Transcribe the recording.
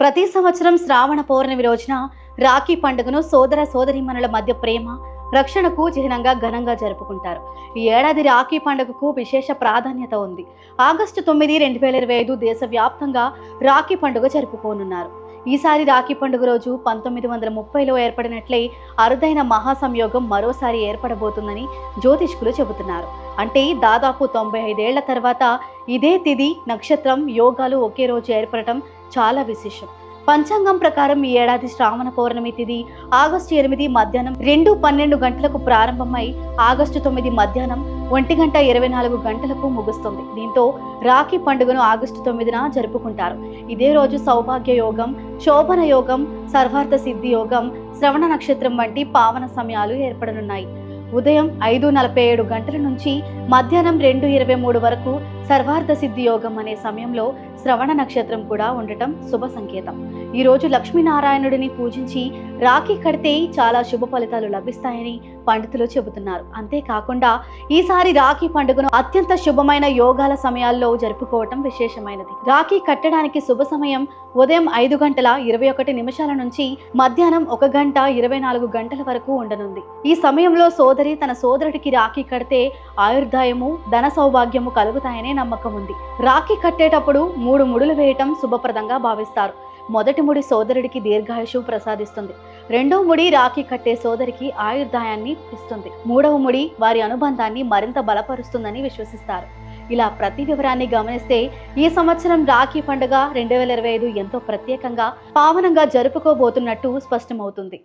ప్రతి సంవత్సరం శ్రావణ పౌర్ణమి రోజున రాఖీ పండుగను సోదర సోదరిమణుల మధ్య ప్రేమ రక్షణకు చిహ్నంగా ఘనంగా జరుపుకుంటారు. ఈ ఏడాది రాఖీ పండుగకు విశేష ప్రాధాన్యత ఉంది. ఆగస్టు తొమ్మిది రెండు వేల ఇరవై ఐదు దేశవ్యాప్తంగా రాఖీ పండుగ జరుపుకోనున్నారు. ఈసారి రాఖీ పండుగ రోజు పంతొమ్మిది వందల ముప్పైలో ఏర్పడినట్లే అరుదైన మహాసంయోగం మరోసారి ఏర్పడబోతుందని జ్యోతిష్కులు చెబుతున్నారు. అంటే దాదాపు తొంభై ఐదేళ్ళ తర్వాత ఇదే తిది నక్షత్రం యోగాలు ఒకే రోజు ఏర్పడటం చాలా విశేషం. పంచాంగం ప్రకారం ఈ ఏడాది శ్రావణ పౌర్ణమి తిది ఆగస్టు ఎనిమిది మధ్యాహ్నం రెండు పన్నెండు గంటలకు ప్రారంభమై ఆగస్టు తొమ్మిది మధ్యాహ్నం ఒంటి గంట ఇరవై నాలుగు గంటలకు ముగుస్తుంది. దీంతో రాఖీ పండుగను ఆగస్టు తొమ్మిదిన జరుపుకుంటారు. ఇదే రోజు సౌభాగ్య యోగం శోభన యోగం సర్వార్థ సిద్ధి యోగం శ్రవణ నక్షత్రం వంటి పావన సమయాలు ఏర్పడనున్నాయి. ఉదయం ఐదు నలభై ఏడు గంటల నుంచి మధ్యాహ్నం రెండు ఇరవై మూడు వరకు సర్వార్థ సిద్ధి యోగం అనే సమయంలో శ్రవణ నక్షత్రం కూడా ఉండటం శుభ సంకేతం. ఈరోజు లక్ష్మీనారాయణుడిని పూజించి రాఖీ కడితే చాలా శుభ ఫలితాలు లభిస్తాయని పండితులు చెబుతున్నారు. అంతేకాకుండా ఈసారి రాఖీ పండుగను అత్యంత శుభమైన యోగాల సమయాల్లో జరుపుకోవటం విశేషమైనది. రాఖీ కట్టడానికి శుభ సమయం ఉదయం ఐదు గంటల ఇరవై ఒకటి నిమిషాల నుంచి మధ్యాహ్నం ఒక గంట ఇరవై నాలుగు గంటల వరకు ఉండనుంది. ఈ సమయంలో సోదరి తన సోదరుడికి రాఖీ కడితే ఆయుర్దాయము ధన సౌభాగ్యము కలుగుతాయనే నమ్మకం ఉంది. రాఖీ కట్టేటప్పుడు మూడు ముడులు వేయటం శుభప్రదంగా భావిస్తారు. మొదటి ముడి సోదరుడికి దీర్ఘాయుషు ప్రసాదిస్తుంది. రెండవ ముడి రాఖీ కట్టే సోదరికి ఆయుర్దాయాన్ని ఇస్తుంది. మూడవ ముడి వారి అనుబంధాన్ని మరింత బలపరుస్తుందని విశ్వసిస్తారు. ఇలా ప్రతి వివరాన్ని గమనిస్తే ఈ సంవత్సరం రాఖీ పండుగ రెండు వేల ఇరవై ఐదు ఎంతో ప్రత్యేకంగా పావనంగా జరుపుకోబోతున్నట్టు స్పష్టమవుతుంది.